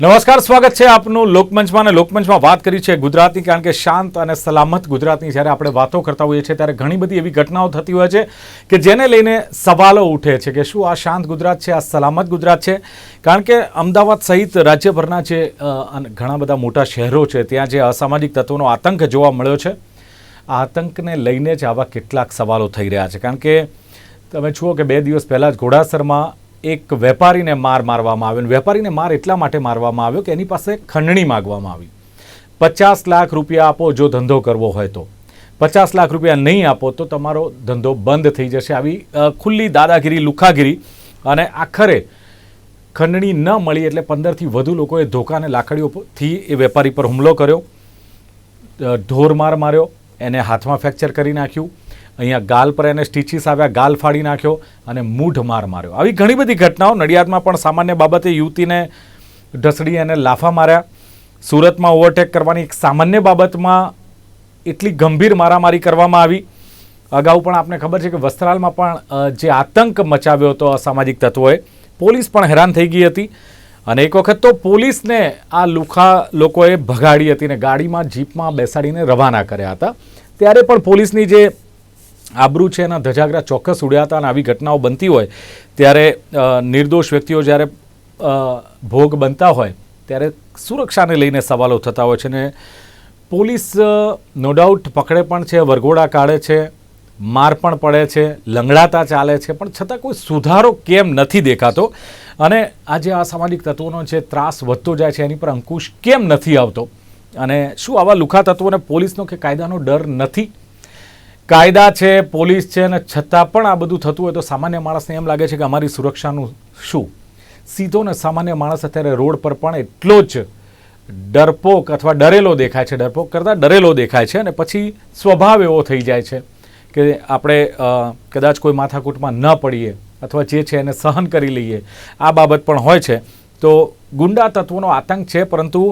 નમસ્કાર, સ્વાગત છે આપનું લોકમંચમાં અને લોકમંચમાં વાત કરી છે ગુજરાતની, કારણ કે શાંત અને સલામત ગુજરાતની જ્યારે આપણે વાતો કરતા હોઈએ છીએ, ત્યારે ઘણી બધી એવી ઘટનાઓ થતી હોય છે કે જેને લઈને સવાલો ઉઠે છે કે શું આ શાંત ગુજરાત છે, આ સલામત ગુજરાત છે? કારણ કે અમદાવાદ સહિત રાજ્યભરના જે ઘણા બધા મોટા શહેરો છે, ત્યાં જે અસામાજિક તત્વોનો આતંક જોવા મળ્યો છે, આ આતંકને લઈને જ આવા કેટલાક સવાલો થઈ રહ્યા છે. કારણ કે તમે જુઓ કે બે દિવસ પહેલાં જ ઘોડાસરમાં એક વેપારીને માર મારવામાં આવ્યો વેપારીને માર એટલા માટે મારવામાં આવ્યો કે એની પાસે ખંડણી માગવામાં આવી. પચાસ લાખ રૂપિયા આપો જો ધંધો કરવો હોય તો. પચાસ લાખ રૂપિયા નહીં આપો તો તમારો ધંધો બંધ થઈ જશે. આવી ખુલ્લી દાદાગીરી, લુખાગીરી અને આખરે ખંડણી ન મળી એટલે પંદરથી વધુ લોકોએ ધોકા અને લાકડીઓથી એ વેપારી પર હુમલો કર્યો. ઢોર માર માર્યો, એને હાથમાં ફ્રેક્ચર કરી નાખ્યું. અહીંયા ગાલ પર એને સ્ટીચીસ આવ્યા, ગાલ ફાડી નાખ્યો અને મૂઢ માર માર્યો. આવી ઘણી બધી ઘટનાઓ નડિયાદમાં પણ સામાન્ય બાબતે યુવતીને ઢસડી અને લાફા માર્યા. સુરતમાં ઓવરટેક કરવાની એક સામાન્ય બાબતમાં એટલી ગંભીર મારામારી કરવામાં આવી. અગાઉ પણ આપને ખબર છે કે વસ્ત્રાલમાં પણ જે આતંક મચાવ્યો હતો અસામાજિક તત્વોએ, પોલીસ પણ હેરાન થઈ ગઈ હતી. અને એક વખત તો પોલીસને આ લુખા લોકોએ ભગાડી હતી ને ગાડીમાં, જીપમાં બેસાડીને રવાના કર્યા હતા. ત્યારે પણ પોલીસની જે આબરૂ છે એના ધજાગરા ચોક્કસ ઉડ્યા હતા અને આવી ઘટનાઓ બનતી હોય, ત્યારે નિર્દોષ વ્યક્તિઓ જ્યારે ભોગ બનતા હોય, ત્યારે સુરક્ષાને લઈને સવાલો થતા હોય છે ને પોલીસ નો ડાઉટ પકડે પણ છે, વરઘોડા કાઢે છે, માર પણ પડે છે, લંગડાતા ચાલે છે, પણ છતાં કોઈ સુધારો કેમ નથી દેખાતો? અને આજે આ સામાજિક તત્વોનો જે ત્રાસ વધતો જાય છે, એની પર અંકુશ કેમ નથી આવતો? અને શું આવા લુખા તત્વોને પોલીસનો કે કાયદાનો ડર નથી? કાયદા છે, પોલીસ છે અને છતાં પણ આ બધું થતું હોય તો સામાન્ય માણસને એમ લાગે છે કે અમારી સુરક્ષાનું શું? સીધો ને સામાન્ય માણસ અત્યારે રોડ પર પણ એટલો જ ડરપોક અથવા ડરેલો દેખાય છે, ડરપોક કરતાં ડરેલો દેખાય છે અને પછી સ્વભાવ એવો થઈ જાય છે કે આપણે કદાચ કોઈ માથાકૂટમાં ન પડીએ અથવા જે છે એને સહન કરી લઈએ, આ બાબત પણ હોય છે. તો ગુંડા તત્વોનો આતંક છે, પરંતુ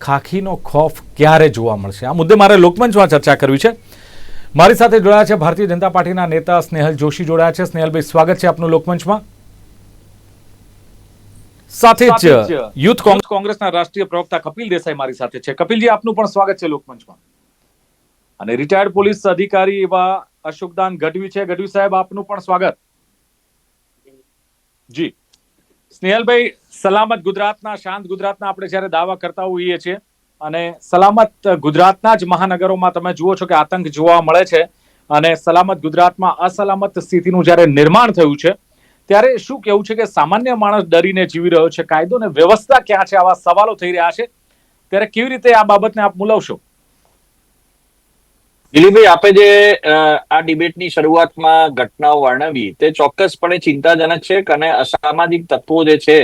ખાખીનો ખોફ ક્યારે જોવા મળશે? આ મુદ્દે મારે લોકમંચમાં ચર્ચા કરવી છે. મારી સાથે જોડાયા છે ભારતીય જનતા પાર્ટીના નેતા સ્નેહલ જોશી. જોડાયા છે. સ્નેહલભાઈ સ્વાગત છે આપનું લોકમંચમાં. સાથે જ યુથ કોંગ્રેસ કોંગ્રેસના રાષ્ટ્રીય પ્રવક્તા કપિલ દેસાઈ મારી સાથે છે. કપિલજી આપનું પણ સ્વાગત છે લોકમંચમાં. અને રિટાયર્ડ પોલીસ અધિકારી એવા અશોકદાન ગઢવી છે. ગઢવી સાહેબ આપનું પણ સ્વાગત. જી. સ્નેહલભાઈ સલામત ગુજરાતના શાંત ગુજરાતના આપણે જ્યારે દાવા કરતા હોઈએ છીએ અને સલામત ગુજરાતના જ મહાનગરોમાં તમે જુઓ છો કે આતંક જોવા મળે છે અને સલામત ગુજરાતમાં અસલામત સ્થિતિનું જ્યારે નિર્માણ થયું છે, ત્યારે શું કેવું છે કે સામાન્ય માણસ ડરીને જીવી રહ્યો છે? કાયદો ને વ્યવસ્થા ક્યાં છે? આવા સવાલો થઈ રહ્યા છે. ત્યારે કેવી રીતે આ બાબતને આપ મુલવશો? દિલીપભાઈ, આપે જે આ ડિબેટની શરૂઆતમાં ઘટનાઓ વર્ણવી, તે ચોક્કસપણે ચિંતાજનક છે અને અસામાજિક તત્વો જે છે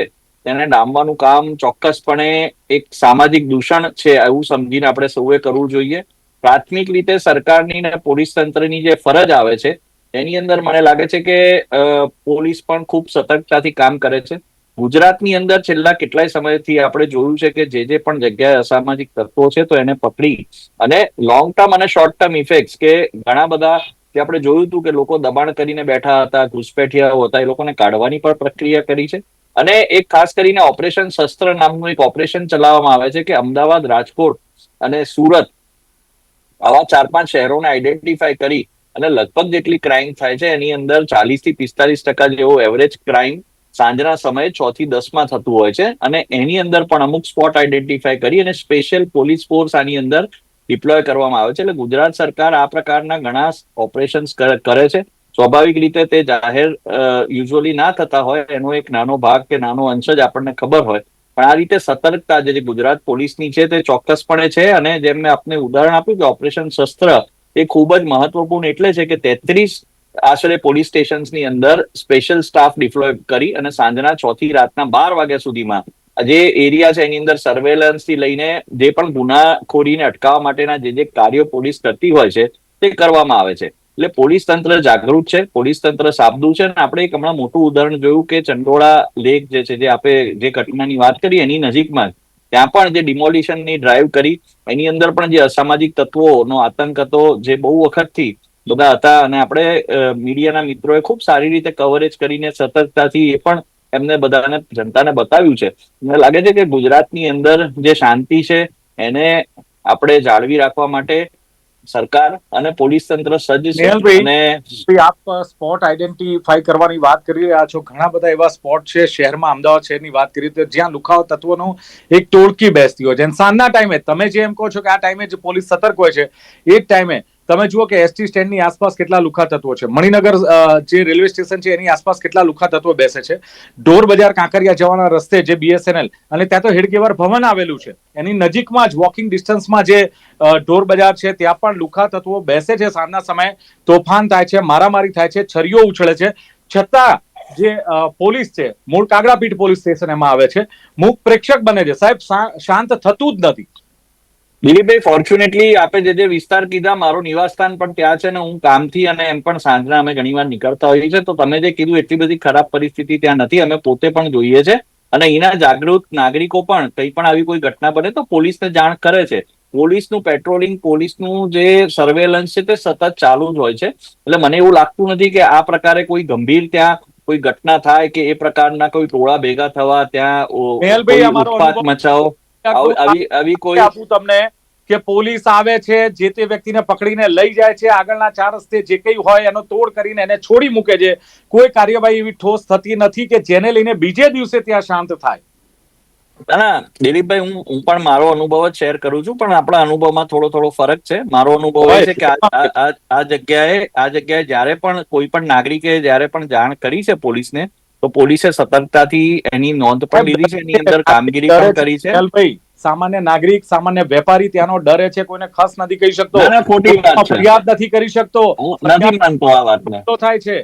તેને ડામવાનું કામ ચોક્કસપણે એક સામાજિક દૂષણ છે એવું સમજીને આપણે સૌએ કરવું જોઈએ. પ્રાથમિક રીતે સરકારની ને પોલીસ તંત્રની જે ફરજ આવે છે, એની અંદર મને લાગે છે કે પોલીસ પણ ખૂબ સતર્કતાથી કામ કરે છે. ગુજરાતની અંદર છેલ્લા કેટલાય સમયથી આપણે જોયું છે કે જે જે પણ જગ્યાએ અસામાજિક તત્વો છે તો એને પકડી અને લોંગ ટર્મ અને શોર્ટ ટર્મ ઇફેક્ટ કે ઘણા બધા કે આપણે જોયું હતું કે લોકો દબાણ કરીને બેઠા હતા ઘુસપેઠિયાઓ હતા, એ લોકોને કાઢવાની પણ પ્રક્રિયા કરી છે. અને એક ખાસ કરીને ઓપરેશન શસ્ત્ર નામનું એક ઓપરેશન ચલાવવામાં આવે છે કે અમદાવાદ, રાજકોટ અને સુરત આવા ચાર પાંચ શહેરોને આઈડેન્ટિફાય કરી અને લગભગ જેટલી ક્રાઇમ થાય છે, એની અંદર ચાલીસથી પિસ્તાલીસ ટકા જેવો એવરેજ ક્રાઇમ સાંજના સમયે છ થી દસમાં થતું હોય છે. અને એની અંદર પણ અમુક સ્પોટ આઈડેન્ટિફાય કરી અને સ્પેશિયલ પોલીસ ફોર્સ આની અંદર ડિપ્લોય કરવામાં આવે છે. એટલે ગુજરાત સરકાર આ પ્રકારના ઘણા ઓપરેશન્સ કરે છે. સ્વાભાવિક રીતે તે જાહેર યુઝ્યુઅલી ના થતા હોય. એનો એક નાનો ભાગ કે નાનો અંશ જ આપણને ખબર હોય. પણ આ રીતે સતર્કતા જે ગુજરાત પોલીસની છે તે ચોક્કસપણે છે અને જેમ મેં આપને ઉદાહરણ આપ્યું કે ઓપરેશન શસ્ત્ર એ ખૂબ જ મહત્વપૂર્ણ એટલે છે કે તેત્રીસ આશરે પોલીસ સ્ટેશન્સની અંદર સ્પેશિયલ સ્ટાફ ડિપ્લોય કરી અને સાંજના છ થી રાતના બાર વાગ્યા સુધીમાં જે એરિયા છે એની અંદર સર્વેલન્સથી લઈને જે પણ ગુનાખોરીને અટકાવવા માટેના જે જે કાર્યો પોલીસ કરતી હોય છે, તે કરવામાં આવે છે. એટલે પોલીસ તંત્ર જાગૃત છે, પોલીસ તંત્ર સાબદું છે અને આપણે એક હમણાં મોટું ઉદાહરણ જોયું કે ચંડોળા લેક જે છે, જે આપણે જે ઘટનાની વાત કરી એની નજીકમાં ત્યાં પણ જે ડિમોલિશનની ડ્રાઈવ કરી, એની અંદર પણ જે અસામાજિક તત્વોનો આતંક હતો જે બહુ વખતથી બધા હતા અને આપણે મીડિયાના મિત્રોએ ખૂબ સારી રીતે કવરેજ કરીને સતર્કતાથી એ પણ એમને બધાને જનતાને બતાવ્યું છે. મને લાગે છે કે ગુજરાતની અંદર જે શાંતિ છે એને આપણે જાળવી રાખવા માટે સરકાર અને પોલીસ તંત્ર સજ્જ છે અને આપ સ્પોટ આઈડેન્ટિફાઈ કરવાની વાત કરી રહ્યા છો. ઘણા બધા એવા સ્પોટ છે શહેરમાં અમદાવાદ શહેરની વાત કરી તો જ્યાં લુખાવ તત્વોનો એક ટોળકી બેસતી હોય છે. અને સાંજના ટાઈમે તમે જે એમ કહો છો કે આ ટાઈમે જે પોલીસ સતર્ક હોય છે એ જ ટાઈમે તમે જુઓ કે એસટી સ્ટેન્ડની આસપાસ કેટલા લુખા તત્વો છે. મણિનગર જે રેલવે સ્ટેશન છે, એની આસપાસ કેટલા લુખા તત્વો બેસે છે. ઢોર બજાર કાંકરિયા જવાના રસ્તે જે બીએસએનએલ અને ત્યાં તો હેડગેવાર ભવન આવેલું છે. એની નજીકમાં જ વોકિંગ ડિસ્ટન્સમાં જે ઢોર બજાર છે, ત્યાં પણ લુખા તત્વો બેસે છે સાંજના સમયે. તોફાન થાય છે, મારામારી થાય છે, છરીઓ ઉછળે છે. છતાં જે પોલીસ છે, મૂળ કાગડાપીઠ પોલીસ સ્ટેશન એમાં આવે છે. મૂક પ્રેક્ષક બને છે. સાહેબ શાંત થતું જ નથી. દિલીપભાઈ ફોર્ચ્યુનેટલી આપે જે જે વિસ્તાર કીધા મારું નિવાસસ્થાન પણ ત્યાં છે ને હું કામથી અને એમ પણ સાંજના અમે ઘણીવાર નીકળતા હોઈએ છીએ. તો તમે જે કીધું એટલી બધી ખરાબ પરિસ્થિતિ ત્યાં નથી. અમે પોતે પણ જોઈએ છે. અને એના જાગૃત નાગરિકો પણ કંઈ પણ આવી કોઈ ઘટના બને તો પોલીસને જાણ કરે છે. પોલીસનું પેટ્રોલિંગ પોલીસનું જે સર્વેલન્સ છે તે સતત ચાલુ જ હોય છે. એટલે મને એવું લાગતું નથી કે આ પ્રકારે કોઈ ગંભીર ત્યાં કોઈ ઘટના થાય કે એ પ્રકારના કોઈ ટોળા ભેગા થવા ત્યાં ઉત્પાત મચાવો. આવી આવી આવી કોઈ આપું તમને કે પોલીસ આવે છે જે તે વ્યક્તિને પકડીને લઈ જાય છે આગળના ચાર રસ્તે જે કંઈ હોય એનો તોડ કરીને એને છોડી મૂકે છે કોઈ કાર્યવાહી એવી ઠોસ થતી નથી કે જેને લઈને બીજે દિવસે ત્યાં શાંત થાય. ના દિલીપભાઈ હું હું પણ મારો અનુભવ જ શેર કરું છું પણ આપણા અનુભવમાં થોડો થોડો ફરક છે. મારો અનુભવ એ છે કે આ જગ્યાએ આ જગ્યાએ જ્યારે પણ કોઈ પણ નાગરિકે જ્યારે પણ જાણ કરી છે પોલીસને તો પોલીસે સતર્કતાથી એની નોંધ પણ લીધી છે એની અંદર કામગીરી પણ કરી છે. ભાઈ સામાન્ય નાગરિક સામાન્ય વેપારી ત્યાંનો ડરે છે કોઈને ખાસ નથી કહી શકતો. ખોટી ફરિયાદ નથી કરી શકતો. નથી માનતો આ વાતને. તો થાય છે.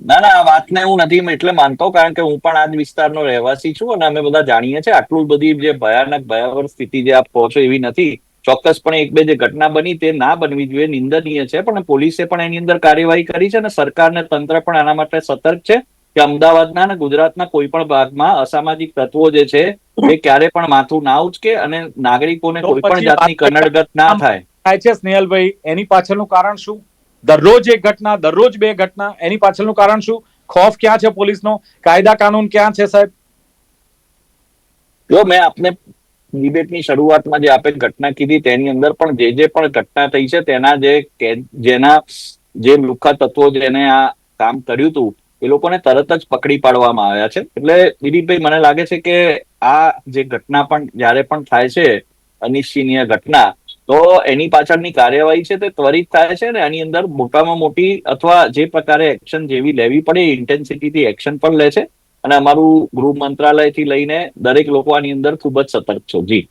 ના ના આ વાતને હું નથી એટલે માનતો કારણ કે હું પણ આ જ વિસ્તારનો રહેવાસી છું અને અમે બધા જાણીએ છીએ આટલું બધી જે ભયાનક ભયાવર સ્થિતિ જે આપ છો એવી નથી. ચોક્કસપણે એક બે જે ઘટના બની તે ના બનવી જોઈએ નિંદનીય છે પણ પોલીસે પણ એની અંદર કાર્યવાહી કરી છે અને સરકાર ને તંત્ર પણ આના માટે સતર્ક છે. કે અમદાવાદના અને ગુજરાતના કોઈ પણ ભાગમાં અસામાજિક તત્વો જે છે એ ક્યારે પણ માથું ના ઉચકે અને નાગરિકોને કોઈ પણ જાતની કનડગત ના થાય. થાય છે સ્નેહલભાઈ એની પાછળનું કારણ શું? દરરોજ એક ઘટના દરરોજ બે ઘટના એની પાછળનું કારણ શું? ખોફ ક્યાં છે પોલીસનો? કાયદા કાનૂન ક્યાં છે સાહેબ? જો મેં આપને ડિબેટની શરૂઆતમાં જે આપે ઘટના કીધી તેની અંદર પણ જે જે પણ ઘટના થઈ છે તેના જે જેના જે લુખા તત્વો જેને આ કામ કર્યું હતું એ લોકોને તરત જ પકડી પાડવામાં આવ્યા છે. એટલે દિલીપભાઈ, મને લાગે છે કે આ જે ઘટના પણ જ્યારે પણ થાય છે અનિચ્છનીય ઘટના, તો એની પાછળની કાર્યવાહી છે તે ત્વરિત થાય છે ને એની અંદર મોટામાં મોટી અથવા જે પ્રકારે એક્શન જેવી લેવી પડે ઇન્ટેન્સિટીથી એક્શન પણ લે છે. અને અમારું ગૃહ મંત્રાલયથી લઈને દરેક લોકો આની અંદર ખૂબ જ સતર્ક છો. જી.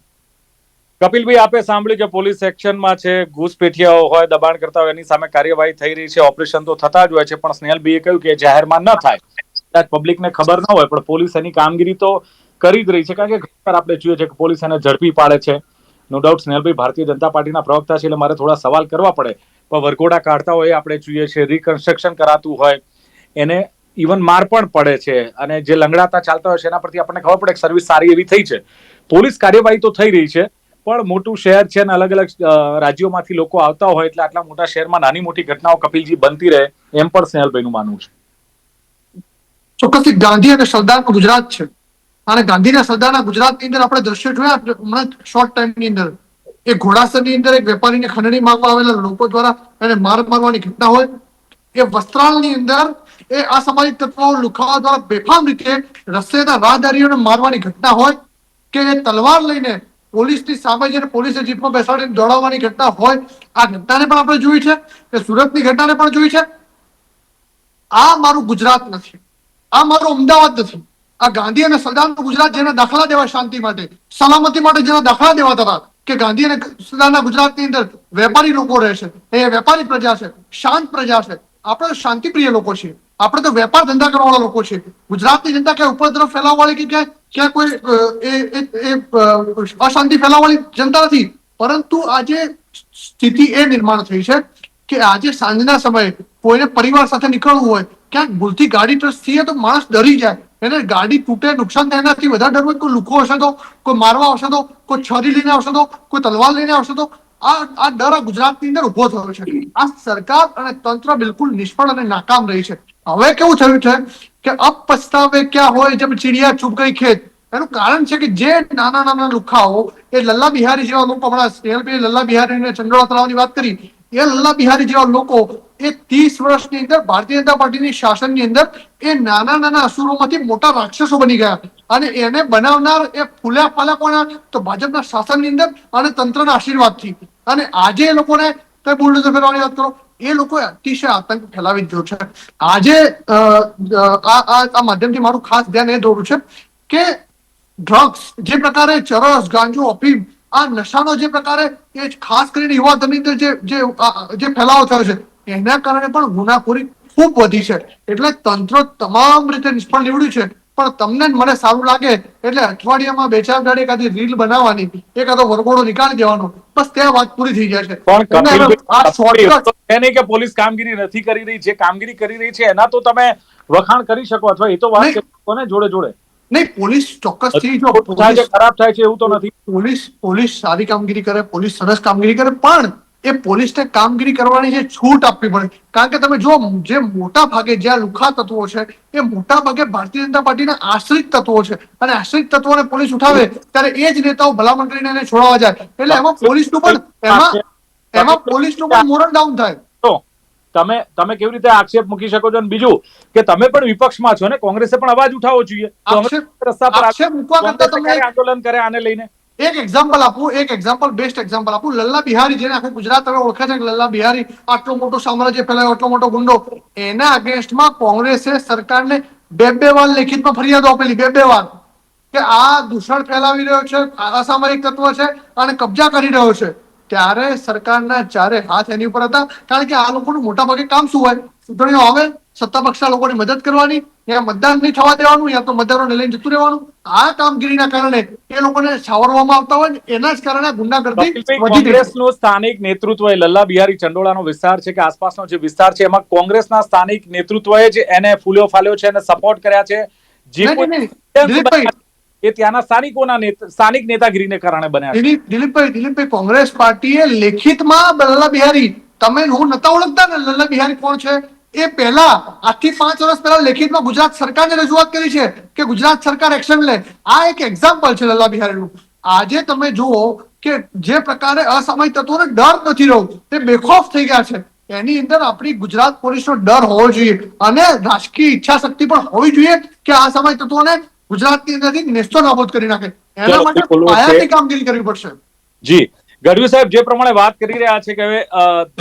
કપિલભાઈ, આપે સાંભળ્યું કે પોલીસ એક્શનમાં છે, ઘૂસપેઠિયાઓ હોય દબાણ કરતા હોય એની સામે કાર્યવાહી થઈ રહી છે, ઓપરેશન તો થતા જ હોય છે, પણ સ્નેહલભાઈએ કહ્યું કે જાહેરમાં ન થાય. કદાચ પબ્લિકને ખબર ન હોય, પણ પોલીસ એની કામગીરી તો કરી જ રહી છે, કારણ કે ઘણીવાર આપણે જોઈએ છે કે પોલીસ એને ઝડપી પાડે છે. નો ડાઉટ સ્નેહલભાઈ ભારતીય જનતા પાર્ટીના પ્રવક્તા છે, એટલે મારે થોડા સવાલ કરવા પડે. પણ વરઘોડા કાઢતા હોય, આપણે જોઈએ છે રિકન્સ્ટ્રક્શન કરાતું હોય, એને ઇવન માર પણ પડે છે, અને જે લંગડાતા ચાલતા હોય છે એના પરથી આપણને ખબર પડે કે સર્વિસ સારી એવી થઈ છે. પોલીસ કાર્યવાહી તો થઈ રહી છે પણ મોટું શહેર છે અને અલગ અલગ રાજ્યોમાંથી લોકો આવતા હોય એટલે આટલા મોટા શહેરમાં નાની મોટી ઘટનાઓ કપિલજી બનતી રહે, એમ પણ સ્નેહલભાઈનું માનવું છે. ચોક્કસથી ગાંધી અને સરદારનું ગુજરાત છે. અને ગાંધી અને સરદારના ગુજરાતની અંદર આપણે દ્રશ્ય જોયા, હમણાં શોર્ટ ટાઈમની અંદર. એ ઘોડાસરની અંદર એક વેપારીને ખંડણી માંગવા આવેલા લોકો દ્વારા એને માર મારવાની ઘટના હોય. એ વસ્ત્રાલની અંદર એ અસામાજિક તત્વો લુખાવા દ્વારા બેફામ રીતે રસ્તેના રાહદારીઓને મારવાની ઘટના હોય કે તલવાર લઈને પોલીસની સામે જઈને પોલીસે જીપમાં બેસાડીને દોડાવવાની ઘટના હોય, આ ઘટનાને પણ આપણે જોઈ છે કે સુરતની ઘટનાને પણ જોઈ છે. આ મારું ગુજરાત નથી. આ મારું અમદાવાદ નથી. આ ગાંધી અને સરદારનું ગુજરાત જેના દાખલા દેવા શાંતિ માટે, સલામતી માટે જેના દાખલા દેવાતા હતા, કે ગાંધી અને સરદારના ગુજરાતની અંદર વેપારી લોકો રહે છે એ વેપારી પ્રજા છે, શાંત પ્રજા છે. આપણે શાંતિપ્રિય લોકો છીએ. આપણે તો વેપાર ધંધા કરવાવાળા લોકો છે. ગુજરાતની જનતા ક્યાંય ઉપર તરફ ફેલાવવાળી કે ક્યાંય ક્યાં કોઈ અશાંતિ ફેલાવવાળી જનતા નથી. પરંતુ આજે સ્થિતિ એ નિર્માણ થઈ છે કે આજે સાંજના સમયે કોઈને પરિવાર સાથે નીકળવું હોય, ક્યાંક ભૂલથી ગાડી ટચ થઈએ તો માણસ ડરી જાય. એને ગાડી તૂટે, નુકસાન થાય એનાથી વધારે ડર હોય કોઈ લુકો હશે તો કોઈ મારવા આવશે તો કોઈ છરી લઈને આવશે તો કોઈ તલવાર લઈને આવશે તો આ આ ડર ગુજરાતની અંદર ઊભો થયો છે. આ સરકાર અને તંત્ર બિલકુલ નિષ્ફળ અને નાકામ રહી છે. હવે કેવું થયું છે કે અપસ્તાવે ક્યાં હોય જબ ચીડિયા ચૂપ ગઈ ખેત એનું કારણ છે કે જે નાના નાના લુખાઓ, એ લલ્લા બિહારી જેવા લોકો, હમણાં સ્નેહલભાઈએ લલ્લા બિહારી અને ચંડોળા તળાવની વાત કરી, એ લલ્લા બિહારી જેવા લોકો, એ ત્રીસ વર્ષની અંદર ભારતીય જનતા પાર્ટીની શાસનની અંદર, એ નાના નાના અસુરોમાંથી મોટા રાક્ષસો બની ગયા. અને એને બનાવનાર એ ફૂલ્યા ફાલા કોના તો ભાજપના શાસનની અંદર અને તંત્રના આશીર્વાદથી. અને આજે એ લોકોને કઈ બુલડોઝર ફેરવાની વાત કરો એ લોકોએ અતિશય આતંક ફેલાવી દીધો છે. આજે આ માધ્યમથી મારું ખાસ ધ્યાન એ દોરું છે કે ડ્રગ્સ જે પ્રકારે ચરસ, ગાંજો, અફીમ, આ નશાનો જે પ્રકારે એ ખાસ કરીને યુવાધનની અંદર જે જે ફેલાવો થયો છે, એના કારણે પણ ગુનાખોરી ખૂબ વધી છે. એટલે તંત્ર તમામ રીતે નિષ્ફળ નીવડ્યું છે. પણ તમને મને સારું લાગે એટલે અઠવાડિયામાં બે ચાર ગાડી એકાદી રીલ બનાવવાની એકાદો વરઘોડો નીકાળી દેવાનો બસ ત્યાં વાત પૂરી થઈ જાય છે. કે પોલીસ કામગીરી નથી કરી રહી જે કામગીરી કરી રહી છે એના તો તમે વખાણ કરી શકો અથવા એ તો વાત નહીં. કરી શકો ને જોડે જોડે. નહીં પોલીસ જો થાય છે, પોલીસ ખરાબ થાય છે એવું તો નથી. પોલીસ પોલીસ સારી કામગીરી કરે પોલીસ સરસ કામગીરી કરે પણ એ પોલીસને કામગીરી કરવાની જે છૂટ આપવી પડે. કારણ કે તમે જો જે મોટા ભાગે જ્યાં લુખા તત્વો છે એ મોટા ભાગે ભારતીય જનતા પાર્ટીના આશ્રિત તત્વો છે. અને આશ્રિત તત્વોને પોલીસ ઉઠાવે ત્યારે એ જ નેતાઓ ભલામણ કરીને એને છોડાવવા જાય. એટલે એમાં પોલીસનું પણ એમાં એમાં પોલીસનું પણ મોરલ ડાઉન થાય. તો તમે તમે કેવી રીતે આક્ષેપ મૂકી શકો છો? અને બીજું કે તમે પણ વિપક્ષમાં છો ને કોંગ્રેસે પણ અવાજ ઉઠાવવો જોઈએ. રસ્તા પર આક્ષેપ મૂકવા કરતા તમે આંદોલન કરે આને લઈને? એક એક્ઝામ્પલ આપું, એક એક્ઝામ્પલ બેસ્ટ એક્ઝામ્પલ આપું. લલ્લા બિહારી, જેને આખું ગુજરાત હવે ઓળખે છે કે લલ્લા બિહારી આટલો મોટો સામ્રાજ્ય ફેલાયો, આટલો મોટો ગુંડો, એના અગેન્સ્ટમાં કોંગ્રેસે સરકારને બે બે વાર લેખિતમાં ફરિયાદો આપેલી, બે બે વાર. કે આ દૂષણ ફેલાવી રહ્યો છે અસામરિક તત્વ છે અને કબજા કરી રહ્યો છે. ત્યારે સરકારના ચારે હાથ એની ઉપર હતા. કારણ કે આ લોકોનું મોટા ભાગે કામ શું હોય? ચૂંટણીઓ આવે સત્તા પક્ષના લોકોની મદદ કરવાની યા મતદાન નહીં થવા દેવાનું યા તો મતદારોને લઈને જતું રહેવાનું આ કામગીરીના કારણે એ લોકોને છાવરવામાં આવતા હોય એના જ કારણે ગુંડાગર્દી. કોંગ્રેસનું સ્થાનિક નેતૃત્વ એ લલ્લા બિહારી ચંડોળાનો વિસ્તાર છે કે આસપાસનો જે વિસ્તાર છે એમાં કોંગ્રેસના સ્થાનિક નેતૃત્વએ જ એને ફૂલ્યો ફાલ્યો છે અને સપોર્ટ કર્યા છે જે. એ ત્યાંના સ્થાનિકોના સ્થાનિક નેતાગીરીને કારણે બન્યા દિલીપભાઈ દિલીપભાઈ કોંગ્રેસ પાર્ટીએ લેખિતમાં લલ્લા બિહારી તમે હું નતા ઓળખતા ને લલ્લા બિહારી કોણ છે એ પહેલા આજથી પાંચ વર્ષ પહેલા લેખિતમાં ગુજરાત સરકારને રજૂઆત કરી છે કે ગુજરાત સરકાર એક્શન લે. આ એક એક્ઝામ્પલ છે લલ્લા બિહારીનું. આજે તમે જુઓ કે જે પ્રકારે અસામયિક તત્વોને ડર નથી રહ્યો તે બેખોફ થઈ ગયા છે. એની અંદર આપણી ગુજરાત પોલીસનો ડર હોવો જોઈએ અને રાજકીય ઈચ્છા શક્તિ પણ હોવી જોઈએ કે આ સમય તત્વોને ગુજરાતની અંદરથી નેસ્તો નાબૂદ કરી નાખે. એના માટે પાયાની કામગીરી કરવી પડશે. જી ગઢવી સાહેબ જે પ્રમાણે વાત કરી રહ્યા છે કે હવે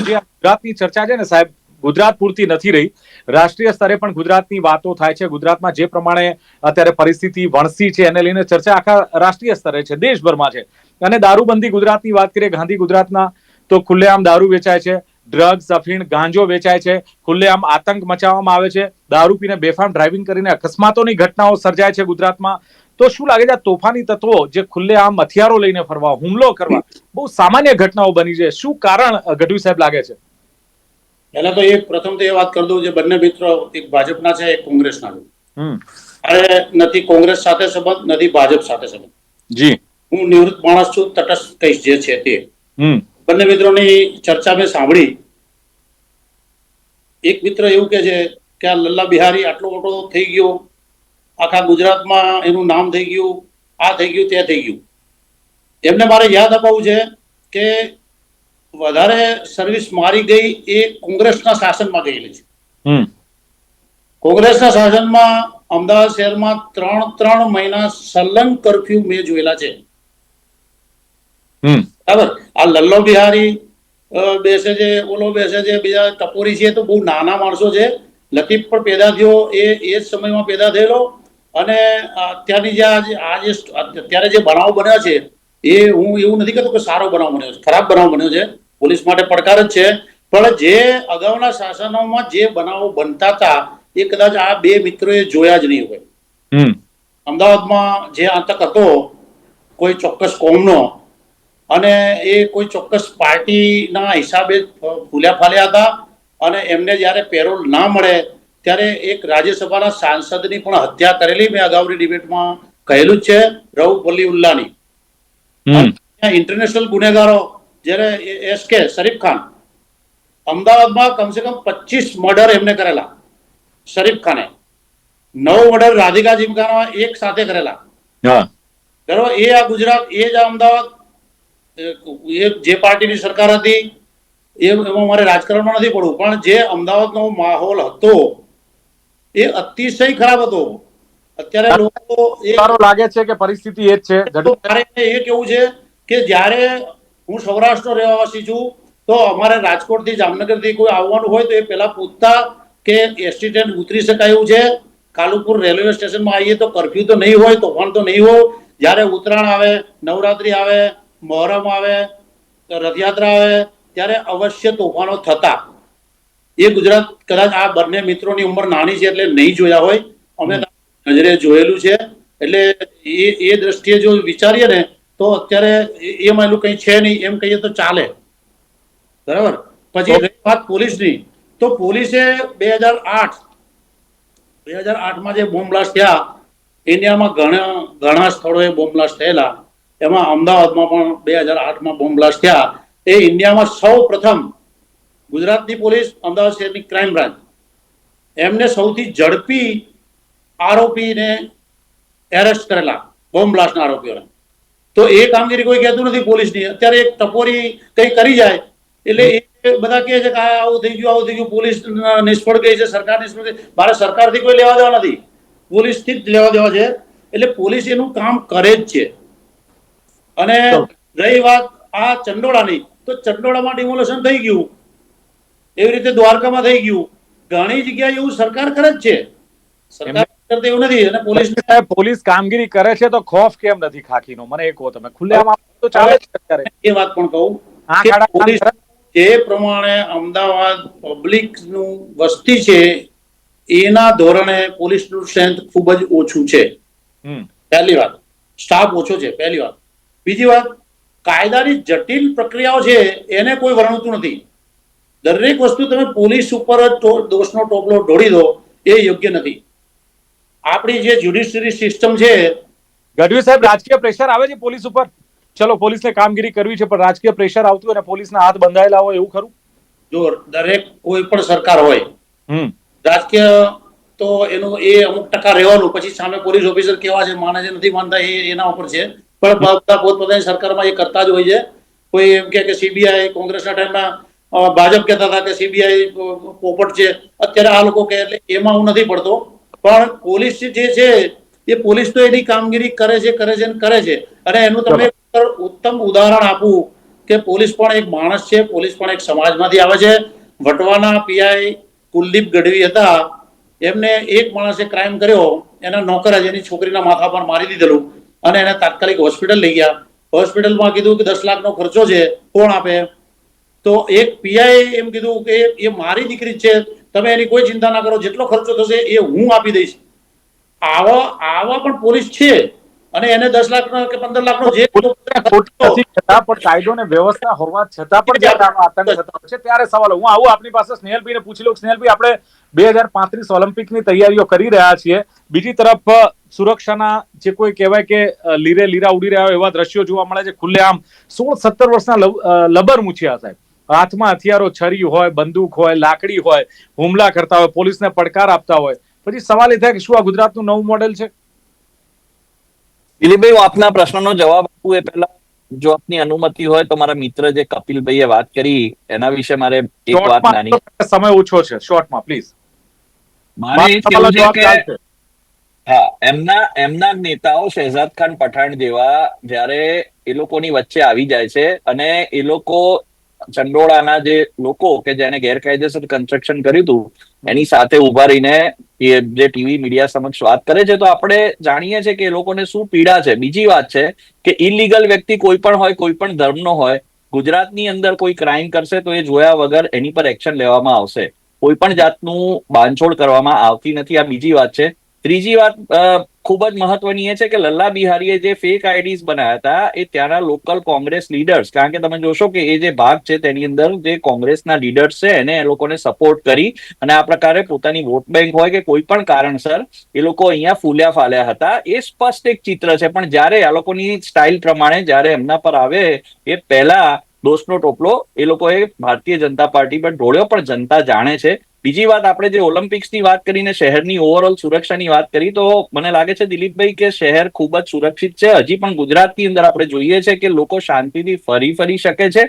જે ગુજરાતની ચર્ચા છે ને સાહેબ ગુજરાત પૂરતી નથી રહી. રાષ્ટ્રીય સ્તરે પણ ગુજરાતની વાતો થાય છે. ગુજરાતમાં જે પ્રમાણે અત્યારે પરિસ્થિતિ વણસી છે એને લઈને ચર્ચા આખા રાષ્ટ્રીય સ્તરે છે. દેશભરમાં છે. અને દારૂબંધી ગુજરાતની વાત કરીએ, ગાંધી ગુજરાતના તો ખુલ્લેઆમ દારૂ વેચાય છે. ડ્રગ્સ, અફીણ, ગાંજો વેચાય છે. ખુલ્લેઆમ આતંક મચાવવામાં આવે છે. દારૂ પીને બેફામ ડ્રાઇવિંગ કરીને અકસ્માતોની ઘટનાઓ સર્જાય છે ગુજરાતમાં. તો શું લાગે છે તોફાની તત્વો જે ખુલ્લેઆમ હથિયારો લઈને ફરવા, હુમલો કરવા, બહુ સામાન્ય ઘટનાઓ બની છે? શું કારણ ગઢવી સાહેબ લાગે છે? પહેલા તો એક પ્રથમ તો એ વાત કરી દઉં જે બંને મિત્રો એક ભાજપના છે એક કોંગ્રેસના છે. અરે નથી કોંગ્રેસ સાથે સંબંધ નથી ભાજપ સાથે સંબંધ. જી. હું નિવૃત્ત માણસ છું તટસ્થ કહીશ જે છે તે. બંને મિત્રોની ચર્ચા મેં સાંભળી. એક મિત્ર એવું કે છે કે આ લલ્લા બિહારી આટલો મોટો થઈ ગયો આખા ગુજરાતમાં એનું નામ થઈ ગયું આ થઈ ગયું તે થઈ ગયું. એમને મારે યાદ અપાવવું છે કે વધારે સર્વિસ મારી ગઈ એ કોંગ્રેસના શાસનમાં ગયેલી છે. હમ. કોંગ્રેસના શાસનમાં અમદાવાદ શહેરમાં ત્રણ ત્રણ મહિના સલંગ કરફ્યુ મેં જોયેલા છે. બરાબર? આ લલ્લો બિહારી બેસે છે ઓલો બેસે છે બીજા ટપોરી છે તો બહુ નાના માણસો છે. લતીફ પણ પેદા થયો એ એ જ સમયમાં પેદા થયેલો. અને અત્યારની જે આજે આ જે અત્યારે જે બનાવ બન્યા છે એ હું એવું નથી કહેતો કે સારો બનાવ બન્યો છે ખરાબ બનાવ બન્યો છે. પોલીસ માટે પડકાર જ છે. પણ જે અગાઉના શાસનોમાં જે બનાવો બનતા હતા એ કદાચ આ બે મિત્રોએ જોયા જ નહીં હોય. અમદાવાદમાં જે આતંક હતો કોઈ ચોક્કસ કોમનો અને એ કોઈ ચોક્કસ પાર્ટીના હિસાબે ફૂલ્યા ફાલ્યા હતા અને એમને જ્યારે પેરોલ ના મળે ત્યારે એક રાજ્યસભાના સાંસદની પણ હત્યા કરેલી મેં અગાઉની ડિબેટમાં કહેલું જ છે રઉફ વલી ઉલ્લાની. ઇન્ટરનેશનલ ગુનેગારો જ્યારે એસ કે શરીફ ખાન અમદાવાદમાં કમસે કમ પચીસ મર્ડર એમને કરેલા શરીફ ખાને. નવ મર્ડર રાધિકા જીમખાના એક સાથે કરેલા. બરાબર? એ આ ગુજરાત એ જ આ અમદાવાદ એ જે પાર્ટીની સરકાર હતી એ એમાં મારે રાજકારણમાં નથી પડવું પણ જે અમદાવાદનો માહોલ હતો એ અતિશય ખરાબ હતો. અત્યારે લોકો લાગે છે કે પરિસ્થિતિ એ જ છે એ કેવું છે કે જ્યારે હું સૌરાષ્ટ્રનો રહેવાસી છું તો અમારે રાજકોટથી જામનગરથી કોઈ આવવાનું હોય તો એ પહેલા પૂછતા કે એસટી ટ્રેન ઉતરી શકાય એવું છે? કાલુપુર રેલવે સ્ટેશનમાં આવીએ તો કરફ્યુ તો નહીં હોય તોફાન તો નહીં હોય. જ્યારે ઉત્તરાયણ આવે નવરાત્રી આવે મહોરમ આવે રથયાત્રા આવે ત્યારે અવશ્ય તોફાનો થતા. એ ગુજરાત કદાચ આ બંને મિત્રોની ઉંમર નાની છે એટલે નહીં જોયા હોય. અમે નજરે જોયેલું છે. એટલે એ એ દ્રષ્ટિએ જો વિચારીએ ને તો અત્યારે એ- એમાં એનું કંઈ છે નહીં એમ કહીએ તો ચાલે. બરાબર? પછી રહી વાત પોલીસની. તો પોલીસે બે હજાર આઠ બે હજાર આઠમાં જે બોમ્બ બ્લાસ્ટ થયા ઇન્ડિયામાં ઘણા ઘણા સ્થળોએ બોમ્બ બ્લાસ્ટ થયેલા. એમાં અમદાવાદમાં પણ બે હજાર આઠમાં બોમ્બ બ્લાસ્ટ થયા. એ ઇન્ડિયામાં સૌ પ્રથમ ગુજરાતની પોલીસ અમદાવાદ શહેરની ક્રાઇમ બ્રાન્ચ. એમને સૌથી ઝડપી આરોપીને એરેસ્ટ કરેલા બોમ્બ બ્લાસ્ટના આરોપીઓને. તો એ કામગીરી કોઈ કહેતું નથી પોલીસની. અત્યારે એક ટપોરી કંઈ કરી જાય એટલે એ બધા કહે છે કે આવું થઈ ગયું આવું થઈ ગયું પોલીસ નિષ્ફળ ગઈ છે સરકાર નિષ્ફળ ગઈ મારે સરકારથી કોઈ લેવા દેવા નથી. પોલીસથી જ લેવા દેવા છે. એટલે પોલીસ એનું કામ કરે જ છે. અને રહી વાત આ ચંડોળાની તો ચંડોળામાં ડિમોલેશન થઈ ગયું. એવી રીતે દ્વારકામાં થઈ ગયું. ઘણી જગ્યાએ એવું સરકાર કરે જ છે. સરકાર કરતી એવું નથી અને પોલીસ પોલીસ કામગીરી કરે છે તો ખોફ કેમ નથી ખાખીનો? મને એ કહો તમે. ખુલ્લેઆમ તો ચાલે છે અત્યારે. એ વાત પણ કહું કે પોલીસ જે પ્રમાણે અમદાવાદ પબ્લિકનું વસ્તી છે એના ધોરણે પોલીસનું સ્ટ્રેન્થ ખૂબ જ ઓછું છે. હમ. પહેલી વાત. સ્ટાફ ઓછો છે પહેલી વાત. બીજી વાત કાયદાની જટિલ પ્રક્રિયાઓ છે એને કોઈ વર્ણવતું નથી. દરેક વસ્તુ તમે પોલીસ ઉપર જ દોષનો ટોપલો ઢોળી દો એ યોગ્ય નથી. આપણી જે જ્યુડિશિયરી સિસ્ટમ છે ગઢવી સાહેબ રાજકીય પ્રેશર આવે છે પોલીસ ઉપર? ચલો પોલીસને કામગીરી કરવી છે પણ રાજકીય પ્રેશર આવતું અને પોલીસના હાથ બંધાયેલા હોય એવું ખરું? જો દરેક કોઈ પણ સરકાર હોય રાજકીય તો એનું એ અમુક ટકા રહેવાનું પછી સામે પોલીસ ઓફિસર કેવા છે માને છે નથી માનતા એ એના ઉપર છે. પણ બધા પોતપોતાની સરકારમાં એ કરતા જ હોય છે. કોઈ એમ કે સીબીઆઈ કોંગ્રેસના ટાઈમમાં ભાજપ કહેતા હતા કે સીબીઆઈ પોપટ છે. અત્યારે આ લોકો કહે એટલે એમાં હું નથી પડતો. પણ પોલીસ જે છે એ પોલીસ તો એની કામગીરી કરે છે કરે છે કરે છે. અને એનું તમે ઉત્તમ ઉદાહરણ આપું કે પોલીસ પણ એક માણસ છે પોલીસ પણ એક સમાજમાંથી આવે છે. વટવાના પીઆઈ કુલદીપ ગઢવી હતા. એમને એક માણસે ક્રાઇમ કર્યો એના નોકર જ એની છોકરીના માથા પર મારી દીધેલું અને એને તાત્કાલિક હોસ્પિટલ લઈ ગયા. હોસ્પિટલમાં કીધું કે દસ લાખનો ખર્ચો છે કોણ આપે? તો એક પીઆઈ એમ કીધું કે એ મારી દીકરી છે તમે એની કોઈ ચિંતા ના કરો જેટલો ખર્ચો થશે એ હું આપી દઈશ. આવા આવા પણ પોલીસ છે અને એને દસ લાખનો કે પંદર લાખનો જે છતાં પણ કાયદો ને વ્યવસ્થા હોવા છતાં પણ જ્યારે આતંક થતો છે. ત્યારે સવાલ હું આવું આપની પાસે સ્નેહલભાઈને પૂછી લઉં. સ્નેહલભાઈ આપણે બે હજાર પાંત્રીસ ઓલિમ્પિકની તૈયારીઓ કરી રહ્યા છીએ. બીજી તરફ સુરક્ષાના જે કોઈ કહેવાય કે લીરે લીરા ઉડી રહ્યા હોય એવા દ્રશ્યો જોવા મળે છે. ખુલ્લેઆમ સોળ સત્તર વર્ષના લબર મૂછ્યા સાહેબ. હાથમાં હથિયારો છરી હોય બંદૂક હોય લાકડી હોય હુમલા કરતા હોય પોલીસને પડકાર આપતા હોય. પછી સવાલ એ થાય કે શું આ ગુજરાતનું નવું મોડેલ છે? દિલીપભાઈ હું આપના પ્રશ્નનો જવાબ આપું એ પહેલા. જો આપની અનુમતિ હોય તો મારા મિત્ર જે કપિલભાઈએ વાત કરી એના વિશે મારે એક વાત નાની સમય ઓછો છે શોર્ટમાં પ્લીઝ મારે કહેવું છે કે હા એમના એમના નેતાઓ શહેજાદ ખાન પઠાણ જેવા જ્યારે એ લોકોની વચ્ચે આવી જાય છે અને એ લોકો ચંડોળાના જે લોકો કે જેને ગેરકાયદેસર કન્સ્ટ્રક્શન કર્યું હતું, એની સાથે ઊભા રહીને એ જે ટીવી મીડિયા સમક્ષ વાત કરે છે, તો આપણે જાણીએ છીએ કે એ લોકોને શું પીડા છે. બીજી વાત છે કે ઇલીગલ વ્યક્તિ કોઈ પણ હોય, કોઈ પણ ધર્મનો હોય, ગુજરાતની અંદર કોઈ ક્રાઇમ કરશે તો એ જોયા વગર એની પર એક્શન લેવામાં આવશે. કોઈ પણ જાતનું બાંધછોડ કરવામાં આવતી નથી. આ બીજી વાત છે ત્રીજી વાત ખૂબ જ મહત્વની એ છે કે લલ્લા બિહારીએ જે ફેક આઈડીઝ બનાવ્યા હતા, એ ત્યાંના લોકલ કોંગ્રેસ લીડર્સ કારણ કે તમે જોશો કે એ જે ભાગ છે તેની અંદર જે કોંગ્રેસના લીડર્સ છે, એને એ લોકોને સપોર્ટ કરી અને આ પ્રકારે પોતાની વોટ બેંક હોય કે કોઈ પણ કારણસર એ લોકો અહીંયા ફૂલ્યા ફાલ્યા હતા. એ સ્પષ્ટ એક ચિત્ર છે, પણ જ્યારે આ લોકોની સ્ટાઇલ પ્રમાણે જ્યારે એમના પર આવે, એ પહેલા દોષનો ટોપલો એ લોકોએ ભારતીય જનતા પાર્ટી પર ઢોળ્યો, પણ જનતા જાણે છે. બીજી વાત આપણે જે ઓલિમ્પિક્સની વાત કરીને શહેરની ઓવરઓલ સુરક્ષાની વાત કરી, તો મને લાગે છે દિલીપભાઈ, કે શહેર ખૂબ જ સુરક્ષિત છે. હજી પણ ગુજરાતની અંદર આપણે જોઈએ છે કે લોકો શાંતિથી ફરી ફરી શકે છે.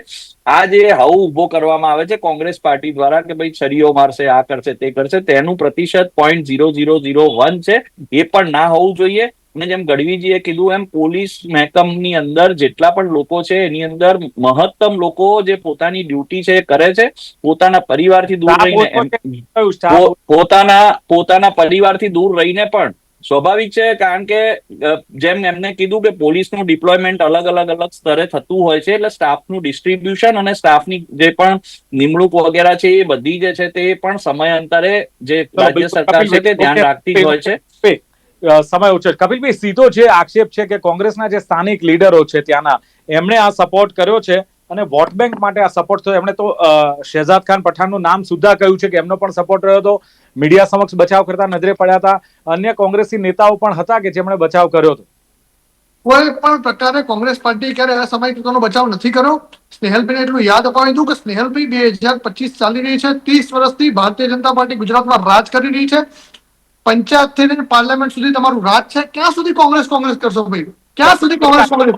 આ જે હાઉ ઊભો કરવામાં આવે છે કોંગ્રેસ પાર્ટી દ્વારા, કે ભાઈ છરીઓ મારશે, આ કરશે, તે કરશે, તેનું પ્રતિશત point zero zero zero one છે. એ પણ ના હોવું જોઈએ. અને જેમ ગઢવીજીએ કીધું એમ પોલીસ મહેકમની અંદર જેટલા પણ લોકો છે એની અંદર મહત્તમ લોકો જે પોતાની ડ્યુટી છે કરે છે. પોતાના પરિવારથી દૂર રહીને પોતાના પોતાના પરિવારથી દૂર રહીને પણ સ્વાભાવિક છે કારણ કે જેમ એમને કીધું કે પોલીસનું ડિપ્લોયમેન્ટ અલગ અલગ અલગ સ્તરે થતું હોય છે એટલે સ્ટાફનું ડિસ્ટ્રીબ્યુશન અને સ્ટાફની જે પણ નિમણૂક વગેરે છે એ બધી જે છે તે પણ સમયાંતરે જે રાજ્ય સરકાર છે તે ધ્યાન રાખતી જ હોય છે. સમય ઓછો કપિલભાઈ, સીધો જે આક્ષેપ છે કે કોંગ્રેસના જે સ્થાનિક લીડરો છે ત્યાંના, એમણે આ સપોર્ટ કર્યો છે અને વોટ બેંક માટે આ સપોર્ટ થયો. એમણે તો શહેજાદ ખાન પઠાણનું નામ સુદ્ધા કહ્યું છે કે એમનો પણ સપોર્ટ રહ્યો હતો. મીડિયા સમક્ષ બચાવ કરતા નજરે પડ્યા હતા. અન્ય કોંગ્રેસી નેતાઓ પણ હતા કે જેમણે બચાવ કર્યો હતો? કોઈ પણ પ્રકારે કોંગ્રેસ પાર્ટી ક્યારે આ સમય પોતાનો બચાવ નથી કર્યો. સ્નેહલભાઈને એટલું યાદ અપાવી દઉં કે સ્નેહલભાઈ બે હજાર પચીસ ચાલી રહી છે. ત્રીસ વર્ષથી ભારતીય જનતા પાર્ટી ગુજરાતમાં રાજ કરી રહી છે. પંચાયતથી લઈને પાર્લામેન્ટ સુધી તમારું રાજ છે. ક્યાં સુધી કોંગ્રેસ કોંગ્રેસ કરશો ભાઈ? ક્યાં સુધી કોંગ્રેસ કોંગ્રેસ?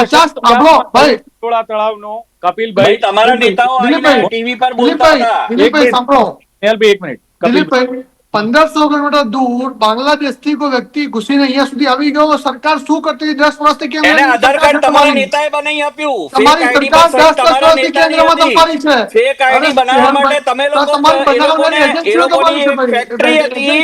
પચાસ સાંભળો ભાઈ. ટોળા તળાવનો ભાઈ કપિલભાઈ તમારા નેતાઓ ટીવી પર બોલતા હતા. દિલીપભાઈ સાંભળો. એલ એક મિનિટ. કપિલ દિલીપભાઈ પંદરસો કિલોમીટર દૂર બાંગ્લાદેશથી કોઈ વ્યક્તિ ઘુસીને અહીંયા સુધી આવી ગયો સરકાર શું કરતી? દસ વર્ષથી કેમ આધાર કાર્ડ તમારા નેતાએ બનાવી આપ્યું. તમારી સરકાર દસ દસ વર્ષથી કેન્દ્રમાં તમારી છે. ફેક આઈડી બનાવવા માટે તમે લોકો એ લોકોને ફેક્ટરી હતી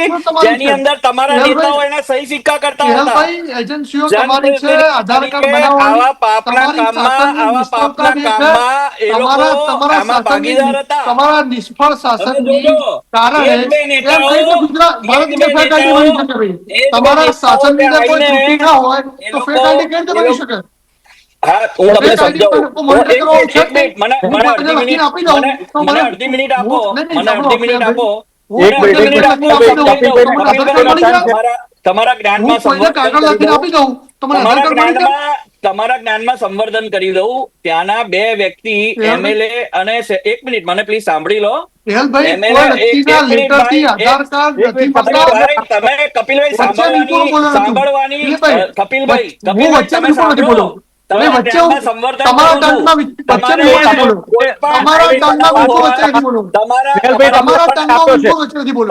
જેની અંદર તમારા નેતાઓ એના સહી સિક્કા કરતા હતા. ભાઈ એજન્સીઓ તમારી છે આધાર કાર્ડ બનાવવાની. આવા પાપના કામમાં આવા પાપના કામમાં એ લોકો તમારા ભાગીદાર હતા. તમારા નિષ્ફળ શાસનની કારણે ગુજરાત ભારત બની શકે ભાઈ. તમારા અંદર કોઈ ત્રુટિ ના હોય તો લોકો- કેવી રીતે બની શકે? હા હું તમને ફેક આઈડી સમજાવું પર monitor એક મિનિટ, છે એક મિનિટ મને મને અડધી મિનિટ આપી દઉં, મને અડધી મિનિટ આપો. મને અડધી મિનિટ આપો. એક મિનિટ, આપી. તમારા જ્ઞાનમાં હું કાગળ લખીને આપી દઉં. તમારા જ્ઞાનમાં તમારા જ્ઞાનમાં સંવર્ધન કરી દઉં. ત્યાંના બે વ્યક્તિ એમએલએ અને એક મિનિટ મને પ્લીઝ સાંભળી લો. કપિલભાઈ, તમે કપિલભાઈ વચ્ચે સાંભળવાની કપિલભાઈ કપિલભાઈ તમે. તમારા વચ્ચે વચ્ચે નથી બોલો. વચ્ચે નથી બોલો. વચ્ચે નથી બોલો.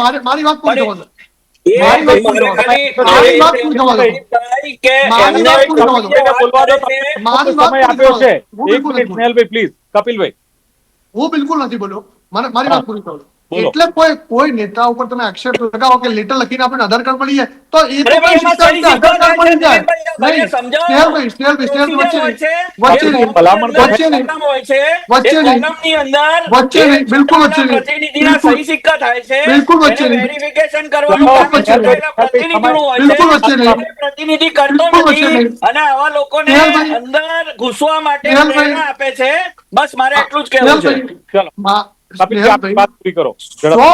મારી મારી વાત પૂરી કરે કપિલભાઈ હું બિલકુલ નથી બોલ્યો મારી વાત પૂરી. બોલો. એટલે કોઈ કોઈ નેતા ઉપર તમે આક્ષેપ લગાવો કે લેટર લખીને આપણે આધાર કાર્ડ મળી જાય તો એ તો આધાર કાર્ડ મળી જાય. નહીં. થાય ભાઈ નહીં ભાઈ સ્નેહલભાઈ વચ્ચે. વચ્ચે નહીં. ભલામણ તો વચ્ચે નહીં. વચ્ચે નહીં. વચ્ચે નહીં. બિલકુલ વચ્ચે નહીં. પ્રતિનિધિના સહી સિક્કા થાય છે. બિલકુલ વચ્ચે નહીં. વેરિફિકેશન કરવાનું બિલકુલ વચ્ચે નહીં. પ્રતિનિધિ કરતો નથી અને આવા લોકોને અંદર ઘૂસવા માટે પ્રેરણા આપે છે. બસ મારે એટલું જ કહેવું છે. ચલો.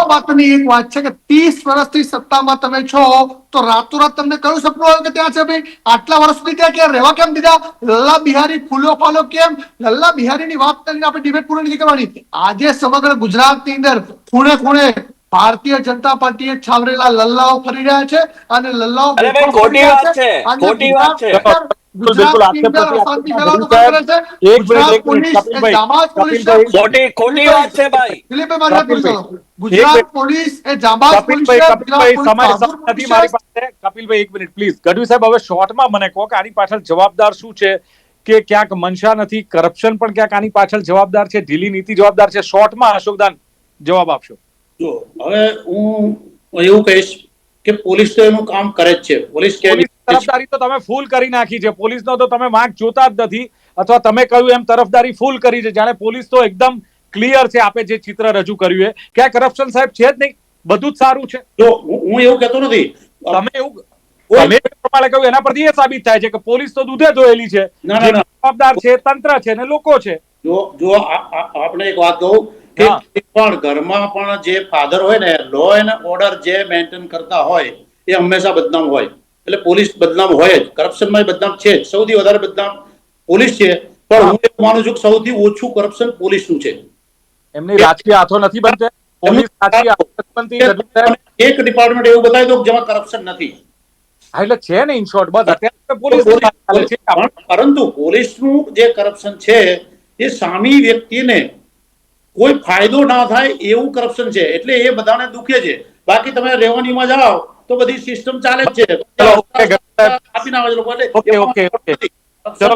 વાતની એક વાત છે કે ત્રીસ વર્ષથી સત્તામાં તમે છો તો રાતોરાત તમને કયું સપનું આવ્યું કે ત્યાં છે ભાઈ? આટલા વર્ષ સુધી ત્યાં ક્યાં રહેવા કેમ દીધા? લલ્લા બિહારી ફૂલો ફાલો કેમ? લલ્લા બિહારીની વાત કરીને આપણે ડિબેટ પૂરી નથી કરવાની. આજે સમગ્ર ગુજરાતની અંદર ખૂણે ખૂણે ભારતીય જનતા પાર્ટીએ છાવરેલા લલ્લાઓ ફરી રહ્યા છે અને લલ્લાઓ ખોટી રહ્યા વાત છે. ખોટી વાત છે. ગુજરાત- પોલીસ એ જાબાજ. કપિલભાઈ. એક મિનિટ પ્લીઝ. ગઢવી સાહેબ હવે શોર્ટમાં મને કહો કે આની પાછળ જવાબદાર શું છે? કે ક્યાંક મનસા નથી કરપ્શન પણ ક્યાંક આની પાછળ જવાબદાર છે? ઢીલી નીતિ જવાબદાર છે? શોર્ટમાં અશોકદાન જવાબ આપશો. જો હવે હું એવું કહીશ કે પોલીસ તો એનું કામ કરે જ છે. પોલીસ કે પોલીસ તરફદારી તો તમે ફૂલ કરી નાખી છે. પોલીસનો તો તમે માર્ક જોતા જ નથી. અથવા તમે કહ્યું એમ તરફદારી ફૂલ કરી છે. જાણે પોલીસ તો એકદમ ક્લિયર છે આપે જે ચિત્ર રજૂ કર્યું એ ક્યાં કરપ્શન સાહેબ છે જ નહીં. બધું જ સારું છે. જો હું એવું કહેતો નથી. તમે એવું તમે પ્રમાણે કહ્યું એના પરથી એ સાબિત થાય છે કે પોલીસ તો દૂધે ધોયેલી છે. જવાબદાર છે તંત્ર છે ને લોકો છે. જો જો આપણે એક વાત કહું કે પણ ઘરમાં પણ જે ફાધર હોય ને લો એન્ડ ઓર્ડર જે મેન્ટેન કરતા હોય એ હંમેશા બદનામ હોય. એટલે પોલીસ બદનામ હોય જ. કરપ્શનમાં બદનામ છે જ. સૌથી વધારે બદનામ પોલીસ છે. પણ હું. એવું માનું છું કે સૌથી ઓછું કરપ્શન પોલીસનું છે. એમની રાજકીય હાથો નથી બનતા? પોલીસ રાજકીય એક ડિપાર્ટમેન્ટ એવું બતાવી દો કે જેમાં કરપ્શન નથી. એટલે છે ને ઇન શોર્ટ બસ. અત્યારે પોલીસ પરંતુ પોલીસનું જે કરપ્શન છે એ સામી વ્યક્તિને કોઈ ફાયદો ના થાય એવું કરપ્શન છે. એટલે એ બધાને દુખે છે. બાકી તમે રેવન્યુમાં જાઓ તો બધી સિસ્ટમ ચાલે છે. Okay, okay, okay. ચલો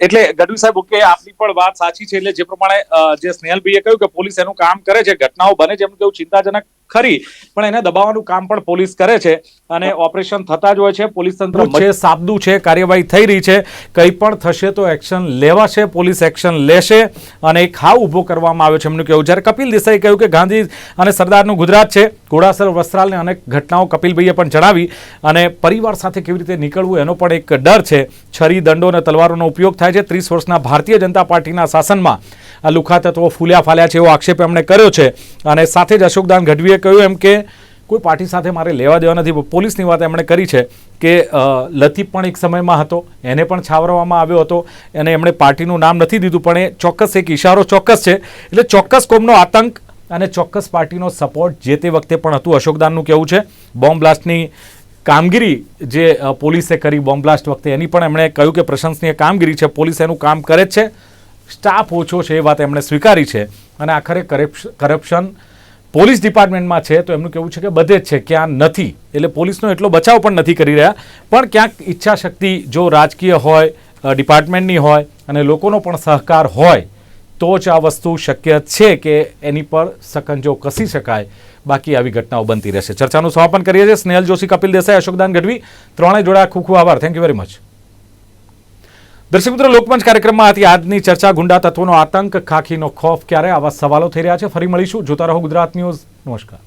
એટલે ગઢવી સાહેબ ઓકે આપની પણ વાત સાચી છે. એટલે જે પ્રમાણે જે સ્નેહલભાઈએ કહ્યું કે પોલીસ એનું કામ કરે છે ઘટનાઓ બને છે એમ કેવું ચિંતાજનક ખરી પણ એને દબાવવાનું કામ પણ પોલીસ કરે છે અને ઓપરેશન થતા જ હોય છે પોલીસ તંત્ર છે સાબદું છે કાર્યવાહી થઈ રહી છે કંઈ પણ થશે તો એક્શન લેવાશે પોલીસ એક્શન લેશે અને એક હાવ ઊભો કરવામાં આવ્યો છે. એમનું કહેવું જ્યારે કપિલ દેસાઈ કહ્યું કે ગાંધી અને સરદારનું ગુજરાત છે ઘોડાસર વસ્ત્રાલની અનેક ઘટનાઓ કપિલભાઈએ પણ જણાવી અને પરિવાર સાથે કેવી રીતે નીકળવું એનો પણ એક ડર છે. છરી દંડો અને તલવારોનો ઉપયોગ થાય છે. ત્રીસ વર્ષના ભારતીય જનતા પાર્ટીના શાસનમાં લુખા તત્વો ફૂલ્યા ફાલ્યા છે એવો આક્ષેપ એમણે કર્યો છે. અને સાથે જ અશોકદાન ગઢવીએ કહ્યું એમ કે કોઈ પાર્ટી સાથે મારે લેવા દેવા નથી પોલીસની વાત એમણે કરી છે કે લતીફ પણ એક સમયમાં હતો, એને પણ છાવરવામાં આવ્યો હતો અને એમણે પાર્ટીનું નામ નથી દીધું, પણ એ ચોક્કસ એક ઇશારો ચોક્કસ છે. એટલે ચોક્કસ કોમનો આતંક અને ચોક્કસ પાર્ટીનો સપોર્ટ જે તે વખતે પણ હતું, અશોકદાનનું કહેવું છે. બોમ્બ બ્લાસ્ટની કામગીરી જે પોલીસે કરી, બોમ્બ બ્લાસ્ટ વખતે એની પણ એમણે કહ્યું કે પ્રશંસનીય કામગીરી છે, પોલીસ એનું કામ કરે જ છે. સ્ટાફ ઓછો છે એ વાત એમણે સ્વીકારી છે. અને આખરે કરપ્શ- કરપ્શન પોલીસ ડિપાર્ટમેન્ટમાં છે, તો એમનું કહેવું છે કે બધે જ છે, ક્યાં નથી. એટલે પોલીસનો એટલો બચાવ પણ નથી કરી રહ્યા. પણ ક્યાંક ઈચ્છા શક્તિ જો રાજકીય હોય ડિપાર્ટમેન્ટની હોય અને લોકોનો પણ સહકાર હોય, તો જ આ વસ્તુ શક્ય છે કે એની પર સકંજો કસી શકાય. બાકી આવી ઘટનાઓ બનતી રહેશે. ચર્ચાનું સમાપન કરીએ છીએ. સ્નેહલ જોશી, કપિલ દેસાઈ, અશોકદાન ગઢવી, ત્રણેય જોડા ખૂબ ખૂબ આભાર. થેન્ક યુ વેરી મચ દર્શક મિત્રો, લોકમંચ કાર્યક્રમમાં હતી આજની ચર્ચા, ગુંડા તત્વોનો આતંક, ખાખીનો ખોફ, ક્યારે આવા સવાલો થઈ રહ્યા છે, ફરી મળીશું. જોતા રહો ગુજરાત ન્યૂઝ. નમસ્કાર.